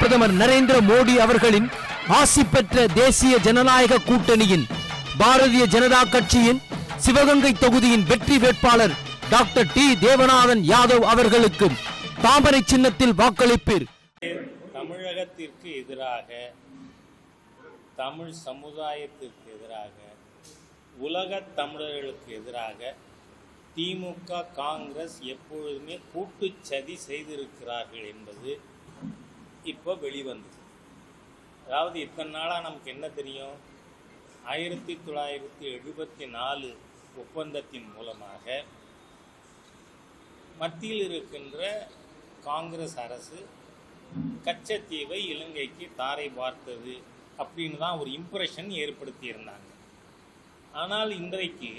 பிரதமர் நரேந்திர மோடி அவர்களின் ஆசி பெற்ற தேசிய ஜனநாயக கூட்டணியின் பாரதிய ஜனதா கட்சியின் சிவகங்கை தொகுதியின் வெற்றி வேட்பாளர் டாக்டர் டி தேவநாதன் யாதவ் அவர்களுக்கு தாமரை சின்னத்தில் வாக்களிப்பீர். தமிழகத்திற்கு எதிராக தமிழ் சமுதாயத்திற்கு எதிராக உலக தமிழர்களுக்கு எதிராக திமுக காங்கிரஸ் எப்பொழுதுமே கூட்டு சதி செய்திருக்கிறார்கள் என்பது இப்போ வெளிவந்தது. அதாவது இத்தனை நாளாக நமக்கு என்ன தெரியும்? ஆயிரத்தி தொள்ளாயிரத்தி எழுபத்தி நாலு ஒப்பந்தத்தின் மூலமாக மத்தியில் இருக்கின்ற காங்கிரஸ் அரசு கச்சத்தீவை இலங்கைக்கு தாரை பார்த்தது அப்படின்னு தான் ஒரு இம்ப்ரெஷன் ஏற்படுத்தியிருந்தாங்க. ஆனால் இன்றைக்கு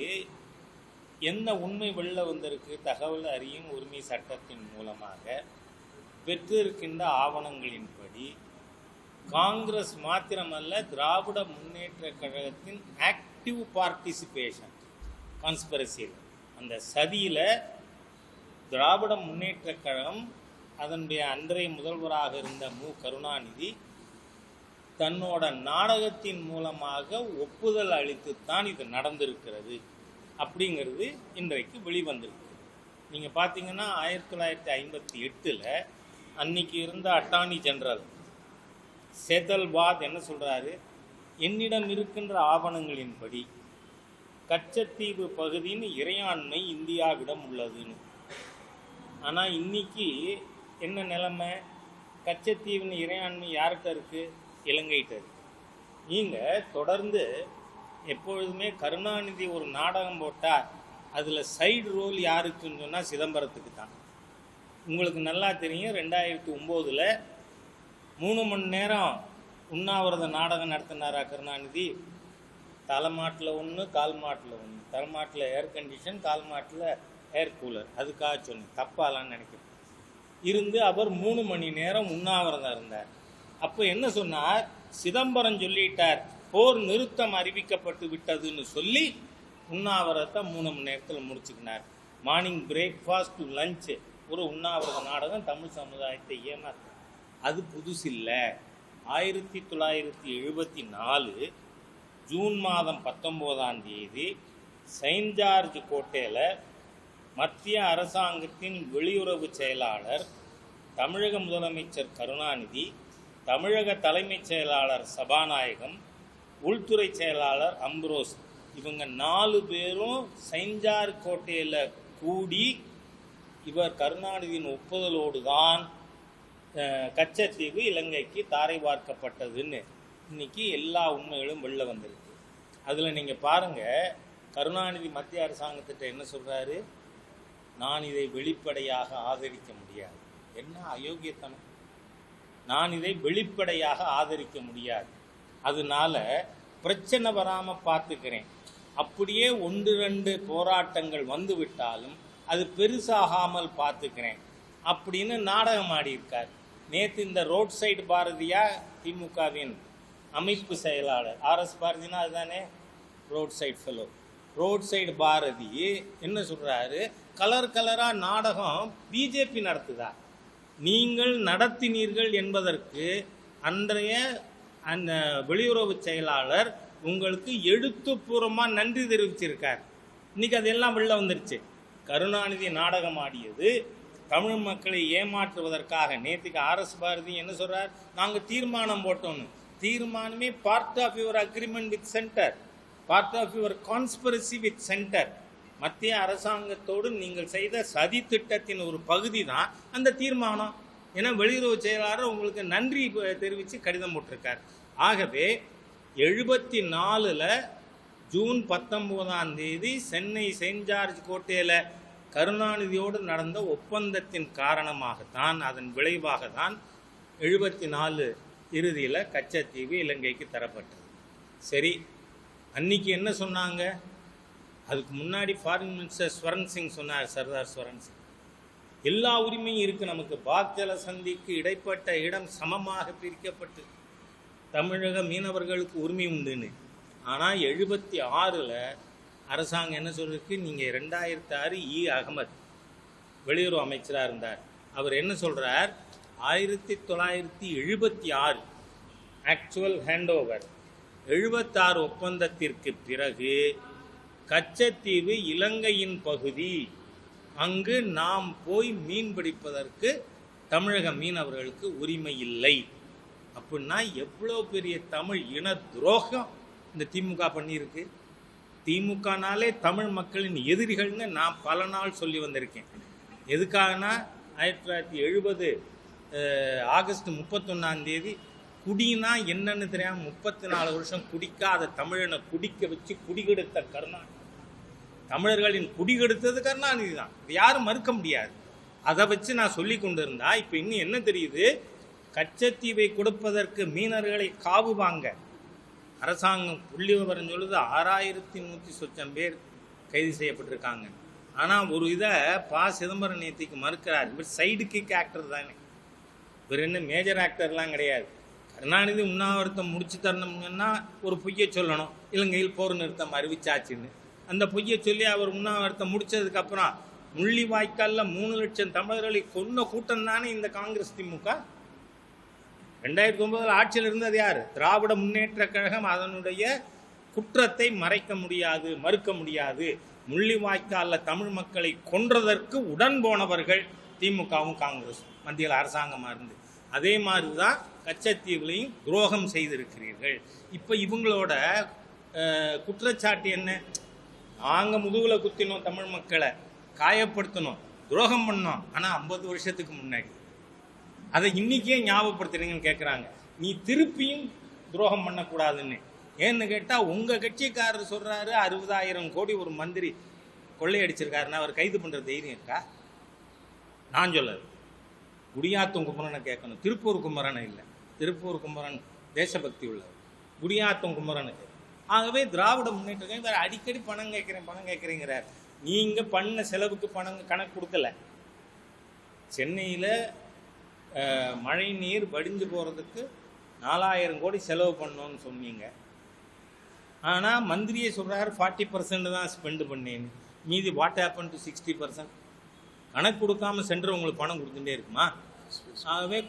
என்ன உண்மை வெளில வந்திருக்கு தகவல் அறியும் உரிமை சட்டத்தின் மூலமாக பெற்றிருக்கின்ற ஆவணங்களின்படி காங்கிரஸ் மாத்திரமல்ல திராவிட முன்னேற்ற கழகத்தின் ஆக்டிவ் பார்ட்டிசிபேஷன் கான்ஸ்பிரசியில் அந்த சதியில் திராவிட முன்னேற்ற கழகம் அதனுடைய அன்றைய முதல்வராக இருந்த மு. கருணாநிதி தன்னோட நாடகத்தின் மூலமாக ஒப்புதல் அளித்துத்தான் இது நடந்திருக்கிறது அப்படிங்கிறது இன்றைக்கு வெளிவந்திருக்கு நீங்கள் பார்த்தீங்கன்னா ஆயிரத்தி தொள்ளாயிரத்தி ஐம்பத்தி எட்டில் அன்னைக்கு இருந்த அட்டார்னி ஜெனரல் சேதல்பாத் என்ன சொல்கிறாரு என்னிடம் இருக்கின்ற ஆவணங்களின்படி கச்சத்தீவு பகுதியின் இறையாண்மை இந்தியாவிடம் உள்ளதுன்னு. ஆனால் இன்னைக்கு என்ன நிலைமை? கச்சத்தீவின் இறையாண்மை யார்கிட்ட இருக்குது இலங்கைகிட்ட இருக்குது நீங்கள் தொடர்ந்து எப்பொழுதுமே கருணாநிதி ஒரு நாடகம் போட்டால் அதில் சைடு ரோல் யாருக்குன்னு சொன்னால் சிதம்பரத்துக்கு தான். உங்களுக்கு நல்லா தெரியும் ரெண்டாயிரத்தி ஒம்போதில் மூணு மணி நேரம் உண்ணாவிரத நாடகம் நடத்தினாரா கருணாநிதி? தலைமாட்டில் ஒன்று கால் மாட்டில் ஒன்று தலைமாட்டில் ஏர் கண்டிஷன் கால் மாட்டில் ஏர் கூலர் அதுக்காக சொன்னேன். தப்பாலான்னு நினைக்கிறேன். இருந்து அவர் மூணு மணி நேரம் உண்ணாவிரதம் இருந்தார். அப்போ என்ன சொன்னார்? சிதம்பரம் சொல்லிட்டார் போர் நிறுத்தம் அறிவிக்கப்பட்டு விட்டதுன்னு சொல்லி உண்ணாவிரதத்தை மூணு மணி நேரத்தில் முடிச்சுக்கினார். மார்னிங் பிரேக்ஃபாஸ்ட் டு லஞ்சு ஒரு உண்ணாவிரத நாடகம் தமிழ் சமுதாயத்தை ஏமாத்து அது புதுசு இல்லை. ஆயிரத்தி தொள்ளாயிரத்தி எழுபத்தி நாலு ஜூன் மாதம் பத்தொம்போதாம் தேதி செயின்ட் ஜார்ஜ் கோட்டையில் மத்திய அரசாங்கத்தின் வெளியுறவு செயலாளர் தமிழக முதலமைச்சர் கருணாநிதி தமிழக தலைமைச் செயலாளர் சபாநாயகம் உள்துறை செயலாளர் அம்ப்ரோஸ் இவங்க நாலு பேரும் செஞ்சார் கோட்டையில் கூடி இவர் கருணாநிதியின் ஒப்புதலோடு தான் கச்சத்தீவு இலங்கைக்கு தாரை பார்க்கப்பட்டதுன்னு இன்னைக்கு எல்லா உண்மைகளும் வெளில வந்திருக்கு. அதில் நீங்கள் பாருங்கள் கருணாநிதி மத்திய அரசாங்கத்திட்ட என்ன சொல்கிறாரு நான் இதை வெளிப்படையாக ஆதரிக்க முடியாது. என்ன அயோக்கியத்தனம்? நான் இதை வெளிப்படையாக ஆதரிக்க முடியாது. அதனால பிரச்சனை வராமல் பார்த்துக்கிறேன். அப்படியே ஒன்று ரெண்டு போராட்டங்கள் வந்து விட்டாலும் அது பெருசாகாமல் பார்த்துக்கிறேன் அப்படின்னு நாடகம் ஆடியிருக்கார். நேற்று இந்த ரோட் சைடு பாரதியா திமுகவின் அமைப்பு செயலாளர். ஆர்எஸ் பாரதினா அதுதானே? Road side fellow road side Bharathi என்ன சொல்கிறாரு கலர் கலராக நாடகம் பிஜேபி நடத்துதா? நீங்கள் நடத்தினீர்கள் என்பதற்கு அன்றைய அந்த வெளியுறவு செயலாளர் உங்களுக்கு எழுத்துப்பூர்வமாக நன்றி தெரிவிச்சிருக்கார். இன்னைக்கு அதெல்லாம் வெளில வந்துருச்சு. கருணாநிதி நாடகம் ஆடியது தமிழ் மக்களை ஏமாற்றுவதற்காக நேற்றுக்கு ஆர்எஸ் பாரதி என்ன சொல்கிறார் நாங்கள் தீர்மானம் போட்டோம்னு. தீர்மானமே part of your agreement with centre part of your conspiracy with centre மத்திய அரசாங்கத்தோடு நீங்கள் செய்த சதி திட்டத்தின் ஒரு பகுதி தான் அந்த தீர்மானம். ஏன்னா வெளியுறவு செயலாளர் உங்களுக்கு நன்றி தெரிவித்து கடிதம் போட்டிருக்கார். ஆகவே எழுபத்தி நாலில் ஜூன் பத்தொன்பதாம் தேதி சென்னை செயின்ட் ஜார்ஜ் கோட்டையில் கருணாநிதியோடு நடந்த ஒப்பந்தத்தின் காரணமாகத்தான் அதன் விளைவாக தான் எழுபத்தி நாலு இறுதியில் கச்சத்தீவு இலங்கைக்கு தரப்பட்டது. சரி அன்னைக்கு என்ன சொன்னாங்க? அதுக்கு முன்னாடி ஃபாரின் மினிஸ்டர் ஸ்வரன் சிங் சொன்னார் சர்தார் ஸ்வரன் சிங். எல்லா உரிமையும் இருக்குது நமக்கு. பாக்ஜல சந்திக்கு இடைப்பட்ட இடம் சமமாக பிரிக்கப்பட்டு தமிழக மீனவர்களுக்கு உரிமை உண்டுன்னு. ஆனால் எழுபத்தி ஆறில் அரசாங்கம் என்ன சொல்லியிருக்கு நீங்கள் ரெண்டாயிரத்தி ஆறு இ. அகமத் வெளியுறவு அமைச்சராக இருந்தார். அவர் என்ன சொல்கிறார் ஆயிரத்தி தொள்ளாயிரத்தி எழுபத்தி ஆறு ஆக்சுவல் ஹேண்ட் ஓவர் எழுபத்தாறு ஒப்பந்தத்திற்கு பிறகு கச்சத்தீவு இலங்கையின் பகுதி அங்கு நாம் போய் மீன் பிடிப்பதற்கு தமிழக மீனவர்களுக்கு உரிமை இல்லை. அப்படின்னா எவ்வளோ பெரிய தமிழ் இன துரோகம்? இந்த திமுக பண்ணியிருக்கு. திமுகனாலே தமிழ் மக்களின் எதிரிகள்னு நான் பல நாள் சொல்லி வந்திருக்கேன். எதுக்காகனா ஆயிரத்தி தொள்ளாயிரத்தி எழுபது ஆகஸ்ட் முப்பத்தொன்னாந்தேதி குடினா என்னன்னு தெரியாமல் முப்பத்தி நாலு வருஷம் குடிக்காத தமிழனை குடிக்க வச்சு குடிகெடுத்த கருணாநிதி. தமிழர்களின் குடிகெடுத்தது கருணாநிதி தான். இது யாரும் மறுக்க முடியாது. அதை வச்சு நான் சொல்லி கொண்டு இருந்தா இப்போ இன்னும் என்ன தெரியுது? கச்சத்தீவை கொடுப்பதற்கு மீனர்களை காவு வாங்க. அரசாங்கம் புள்ளி விவரம் சொல்லுது ஆறாயிரத்தி நூற்றி சொச்சம் பேர் கைது செய்யப்பட்டிருக்காங்க. ஆனால் ஒரு இதை பா. சிதம்பரம் நேத்திக்கு மறுக்கிறார். இவர் சைடு கிக் ஆக்டர் தானே. இவர் என்ன மேஜர் ஆக்டர்லாம் கிடையாது. கருணாநிதி உண்ணாவிரதம் முடிச்சு தரணும்னா ஒரு பொய்யை சொல்லணும். இலங்கையில் போர் நிறுத்தம் அறிவிச்சாச்சுன்னு. அந்த பொய்யை சொல்லி அவர் உண்ணாவிரதம் முடிச்சதுக்கப்புறம் முள்ளி வாய்க்காலில் மூணு லட்சம் தமிழர்களை கொன்ன கூட்டம் தானே இந்த காங்கிரஸ் திமுக? ரெண்டாயிரத்தி ஒன்பதுல ஆட்சியில் இருந்தது யார்? திராவிட முன்னேற்ற கழகம் அதனுடைய குற்றத்தை மறைக்க முடியாது மறுக்க முடியாது. முள்ளிவாய்க்கால்ல தமிழ் மக்களை கொன்றதற்கு உடன் போனவர்கள் திமுகவும் காங்கிரஸ் மத்தியில் அரசாங்கமாக இருந்து. அதே மாதிரி தான் கச்சத்தீவுலையும் துரோகம் செய்திருக்கிறீர்கள். இப்போ இவங்களோட குற்றச்சாட்டு என்ன? நாங்கள் முதுகில் குத்தினோம் தமிழ் மக்களை காயப்படுத்தினோம் துரோகம் பண்ணோம். ஆனால் ஐம்பது வருஷத்துக்கு முன்னாடி அதை இன்னைக்கே ஞாபகப்படுத்துறீங்கன்னு கேட்குறாங்க நீ திருப்பியும் துரோகம் பண்ணக்கூடாதுன்னு. ஏன்னு கேட்டால் உங்கள் கட்சிக்காரர் சொல்கிறாரு அறுபதாயிரம் கோடி ஒரு மந்திரி கொள்ளையடிச்சிருக்காருன்னா அவர் கைது பண்ணுற தைரியம் இருக்கா? நான் சொல்லது குடியாத்தம் குமரனை கேட்கணும். திருப்பூர் குமரனை இல்லை. திருப்பூர் குமரன் தேசபக்தி உள்ளவர். குடியாத்தம் குமரனுக்கு ஆகவே திராவிட முன்னேற்ற கழகம் வேறு அடிக்கடி பணம் கேட்குறேன் பணம் கேட்குறேங்கிறார். நீங்கள் பண்ண செலவுக்கு பணம் கணக்கு கொடுக்கல. சென்னையில் மழை நீர் வடிஞ்சு போகிறதுக்கு நாலாயிரம் கோடி செலவு பண்ணோன்னு சொன்னீங்க. ஆனால் மந்திரியே சொல்கிறாரு ஃபார்ட்டி பர்சன்ட் தான் ஸ்பெண்ட் பண்ணேன்னு. மீதி what happen to sixty percent கணக்கு கொடுக்காம சென்டர் உங்களுக்கு பணம் கொடுத்துட்டே இருக்குமா? ஆகவே?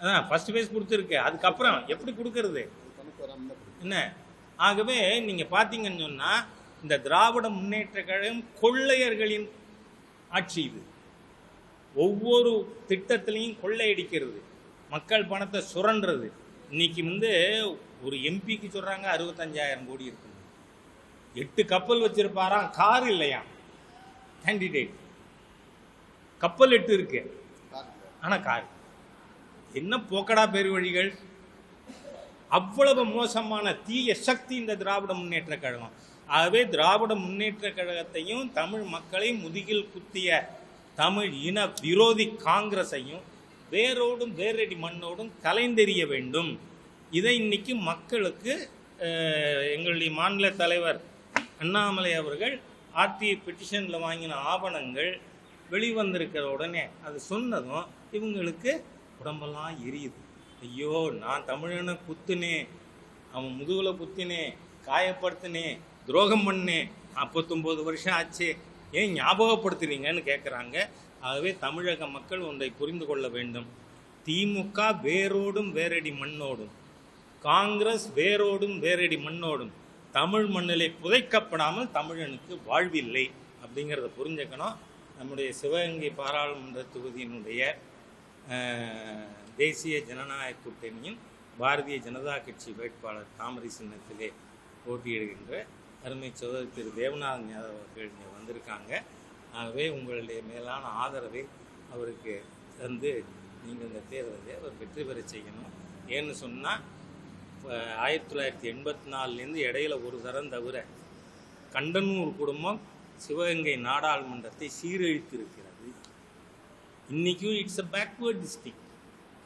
அதான் ஃபர்ஸ்ட் பேஸ் கொடுத்துருக்கு. அதுக்கப்புறம் எப்படி கொடுக்கறது? என்ன? ஆகவே நீங்கள் பார்த்தீங்கன்னு சொன்னால் இந்த திராவிட முன்னேற்ற கழகம் கொள்ளையர்களின் ஆட்சி இது. ஒவ்வொரு திட்டத்திலையும் கொள்ளையடிக்கிறது. மக்கள் பணத்தை சுரண்டுறது. இன்னைக்கு வந்து ஒரு எம்பிக்கு சொல்கிறாங்க அறுபத்தஞ்சாயிரம் கோடி இருக்கு எட்டு கப்பல் வச்சிருப்பாராம் கார் இல்லையா? கேண்டிடேட். கப்பல் எட்டு இருக்கு. ஆனால் கார். என்ன போக்கடா பேர் வழிகள்? அவ்வளவு மோசமான தீய சக்தி இந்த திராவிட முன்னேற்ற கழகம். ஆகவே திராவிட முன்னேற்ற கழகத்தையும் தமிழ் மக்களை முதுகில் குத்திய தமிழ் இன விரோதி காங்கிரஸையும் வேரோடும் வேரடி மண்ணோடும் கலைந்தெறிய வேண்டும். இதை இன்னைக்கு மக்களுக்கு எங்களுடைய மாநில தலைவர் அண்ணாமலை அவர்கள் ஆர்டிஐ பெட்டிஷனில் வாங்கின ஆவணங்கள் வெளிவந்திருக்கிற உடனே அது சொன்னதும் இவங்களுக்கு உடம்பெல்லாம் எரியுது. ஐயோ நான் தமிழனை குத்துனேன் அவன் முதுகில் குத்தினேன் காயப்படுத்தினேன் துரோகம் பண்ணேன். நாற்பத்தொம்போது வருஷம் ஆச்சு. ஏன் ஞாபகப்படுத்துறீங்கன்னு கேட்குறாங்க ஆகவே தமிழக மக்கள் ஒன்றை புரிந்து கொள்ள வேண்டும். திமுக வேரோடும் வேரடி மண்ணோடும் காங்கிரஸ் வேரோடும் வேரடி மண்ணோடும் தமிழ் மண்ணிலே புதைக்கப்படாமல் தமிழனுக்கு வாழ்வில்லை அப்படிங்கிறத புரிஞ்சுக்கணும். நம்முடைய சிவகங்கை பாராளுமன்ற தொகுதியினுடைய தேசிய ஜனநாயக கூட்டணியின் பாரதிய ஜனதா கட்சி வேட்பாளர் தாமரை சின்னத்திலே போட்டியிடுகின்ற அருமை சோதரி திரு தேவநாதன் யாதவ் அவர்கள் இங்கே வந்திருக்காங்க. ஆகவே உங்களுடைய மேலான ஆதரவை அவருக்கு தந்து நீங்கள் இந்த தேர்தலை அவர் வெற்றி பெற செய்யணும். ஏன்னு சொன்னால் ஆயிரத்தி தொள்ளாயிரத்தி எண்பத்தி நாலுலேருந்து இடையில ஒரு தரம் தவிர கண்டனூர் குடும்பம் சிவகங்கை நாடாளுமன்றத்தை சீரழித்திருக்கிறது. இன்றைக்கும் இட்ஸ் அ பேக்வேர்ட் டிஸ்ட்ரிக்ட்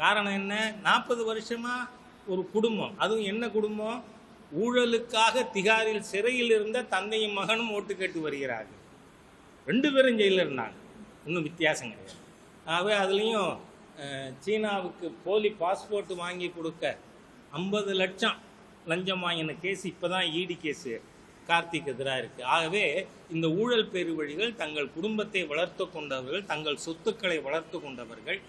காரணம் என்ன? நாற்பது வருஷமாக ஒரு குடும்பம். அதுவும் என்ன குடும்பம்? ஊழலுக்காக திகாரில் சிறையில் இருந்த தந்தையும் மகனும் ஓட்டு கேட்டு வருகிறார்கள். ரெண்டு பேரும் ஜெயிலில் இருந்தாங்க. ஒன்றும் வித்தியாசம் கிடையாது. ஆகவே அதுலேயும் சீனாவுக்கு போலி பாஸ்போர்ட் வாங்கி கொடுக்க ஐம்பது லட்சம் லஞ்சம் வாங்கின கேஸ் இப்போ தான் ஈடி கேஸு கார்த்திக் எதிராக இருக்குது ஆகவே இந்த ஊழல் பெருவழிகள் தங்கள் குடும்பத்தை வளர்த்து கொண்டவர்கள் தங்கள் சொத்துக்களை வளர்த்து கொண்டவர்கள்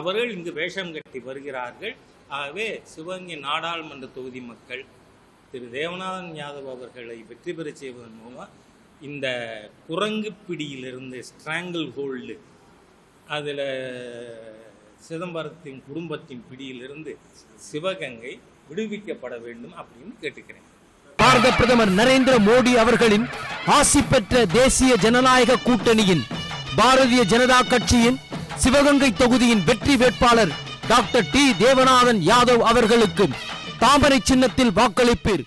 அவர்கள் இங்கு வேஷம் கட்டி வருகிறார்கள். ஆகவே சிவகங்கை நாடாளுமன்ற தொகுதி மக்கள் திரு தேவநாதன் யாதவ் அவர்களை வெற்றி பெறச் செய்வதன் மூலம் இந்த குரங்கு பிடியிலிருந்து ஸ்ட்ராங்கிள் ஹோல்டு அதில் சிதம்பரத்தின் குடும்பத்தின் பிடியிலிருந்து சிவகங்கை விடுவிக்கப்பட வேண்டும் அப்படின்னு கேட்டுக்கிறேன். பாரத பிரதமர் நரேந்திர மோடி அவர்களின் ஆசி பெற்ற தேசிய ஜனநாயக கூட்டணியின் பாரதிய ஜனதா கட்சியின் சிவகங்கை தொகுதியின் வெற்றி வேட்பாளர் டாக்டர் டி தேவநாதன் யாதவ் அவர்களுக்கு தாமரை சின்னத்தில் வாக்களிப்பீர்.